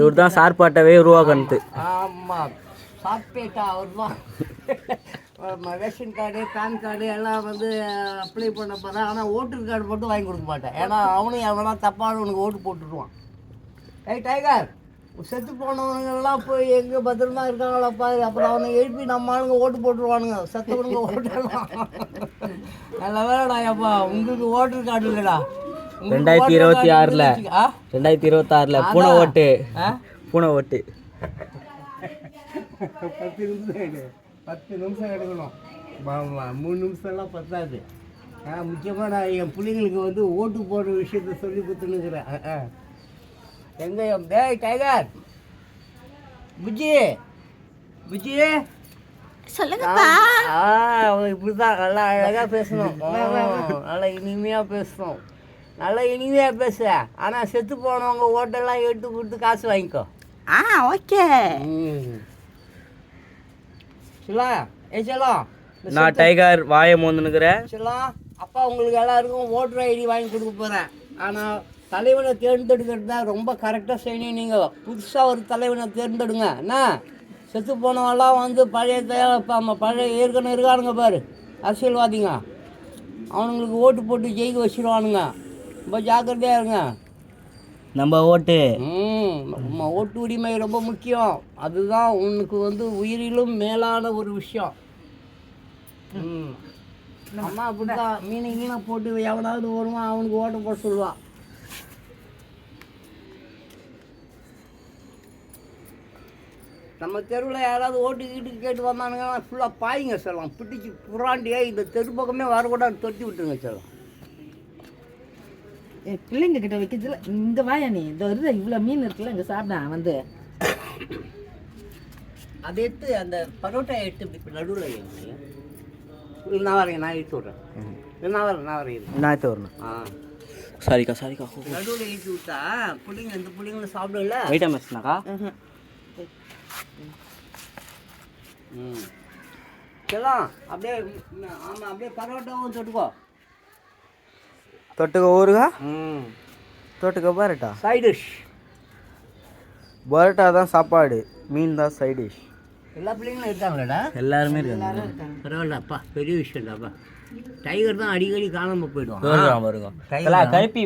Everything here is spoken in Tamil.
இவர் தான் சார்பாட்டவே உருவாக்குனது. ஆமாம் சாப்பிட்டா அவர் தான் ரேஷன் கார்டு பேன் கார்டு எல்லாம் வந்து அப்ளை பண்ண போகிறேன் ஆனால் ஓட்டர் கார்டு மட்டும் வாங்கி கொடுக்க மாட்டேன். ஏன்னா அவனும் எவனா தப்பான உனக்கு ஓட்டு போட்டுருவான். ஏய் டைகர் செத்து போனவனுங்கெல்லாம் போய் எங்கே பத்திரமா இருக்காங்களா பாரு. அப்புறம் அவனை எழுப்பி நம்ம ஆளுங்க ஓட்டு போட்டுருவானுங்க. செத்தவனுங்க ஓட்டலாம் நல்ல வேலைடா அப்பா உங்களுக்கு ஓட்டர் கார்டு இல்லைடா ரெண்டாயிரத்தி இருபத்தி ஆறுல. ரெண்டாயிரத்தி இருபத்தாறுல பூனை ஓட்டு. பூனை ஓட்டு. பத்து நிமிஷம் பத்து நிமிஷம் எடுக்கணும். மூணு நிமிஷம்லாம் பத்தாது. ஆ முக்கியமாக நான் என் பிள்ளைங்களுக்கு வந்து ஓட்டு போடுற விஷயத்த சொல்லி கொடுத்துனுக்குறேன் எங்க என் டேய் டைகர். புஜ்ஜி. புஜ்ஜி. சொல்லுங்கப்பா. ஆ அவன் இப்படி தான் நல்லா அழகாக பேசணும். நல்லா இனிமையாக பேசணும். நல்லா இனிமையாக பேச. ஆனால் செத்து போனவங்க ஓட்டெல்லாம் எடுத்து கொடுத்து காசு வாங்கிக்கோ. ஆ ஓகே. சிலா ஏ செல்லம் நான் டைகர் வாயை மோந்துனுக்குறேன் செல்லம் அப்பா உங்களுக்கு எல்லாருக்கும் ஓட்டர் ஐடி வாங்கி கொடுக்க போகிறேன் ஆனால் தலைவனை தேர்ந்தெடுக்கிறது தான் ரொம்ப கரெக்டாக செய்யணும் நீங்கள் புதுசாக ஒரு தலைவனை தேர்ந்தெடுங்க. என்ன? செத்து போனவெல்லாம் வந்து பழைய பழைய ஏற்கனவே இருக்கானுங்க பாரு. அரசியல்வாதிங்க. அவனுங்களுக்கு ஓட்டு போட்டு ஜெயிக்க வச்சிருவானுங்க. ரொம்ப ஜாக்கிரதையாக இருங்க. நம்ம ஓட்டு. நம்ம ஓட்டு உரிமை ரொம்ப முக்கியம். அதுதான் உனக்கு வந்து உயிரிலும் மேலான ஒரு விஷயம். ம். அம்மா அப்படிதான் மீனை கீழே போட்டு எவனாவது வருவான் அவனுக்கு ஓட்ட போட சொல்லுவான் நம்ம தெருவில் யாராவது ஓட்டு கீட்டு கேட்டு வந்தானுங்கன்னா ஃபுல்லாக பாய்ங்க செல்லம் பிடிச்சி புறாண்டியே இந்த தெரு பக்கமே வரக்கூடாது தொட்டி விட்டுருங்க செல்லம் என் பிள்ளைங்க கிட்ட வைக்கிறதுல இங்க வாயா நீ? இந்த வருது இவ்வளோ மீன் இருக்குல்ல இங்க சாப்பிட வந்து. அதை எடுத்து அந்த பரோட்டா எடுத்து இப்படி நடுவில் நான் வரேன் நான் எடுத்து விட்றேன். நான் வரேன் நான் வரேன். நான் வரணும் ஆ. சாரிக்கா சாரிக்கா நடுவில் ஏற்றி விட்டா பிள்ளைங்க இந்த பிள்ளைங்களும் சாப்பிடல வெயிட்டா மேட்ச்னாக்கா ம். செல்லாம் அப்படியே ஆமாம் அப்படியே பரோட்டாவும் தொட்டுக்கோ. தொட்டுக்க ஊருகா ம். தொட்டுக்க பரோட்டா? சைட் டிஷ் பரோட்டா தான் சாப்பாடு மீன் தான் சைட் டிஷ் எல்லா பிள்ளைங்களும் இருக்காங்களேடா? எல்லாருமே இருக்காங்க. பரவாயில்லப்பா பெரிய விஷயம்டாப்பா டைகர் தான் அடிக்கடி காணாமல் போயிடுவான். வருவான் கருப்பி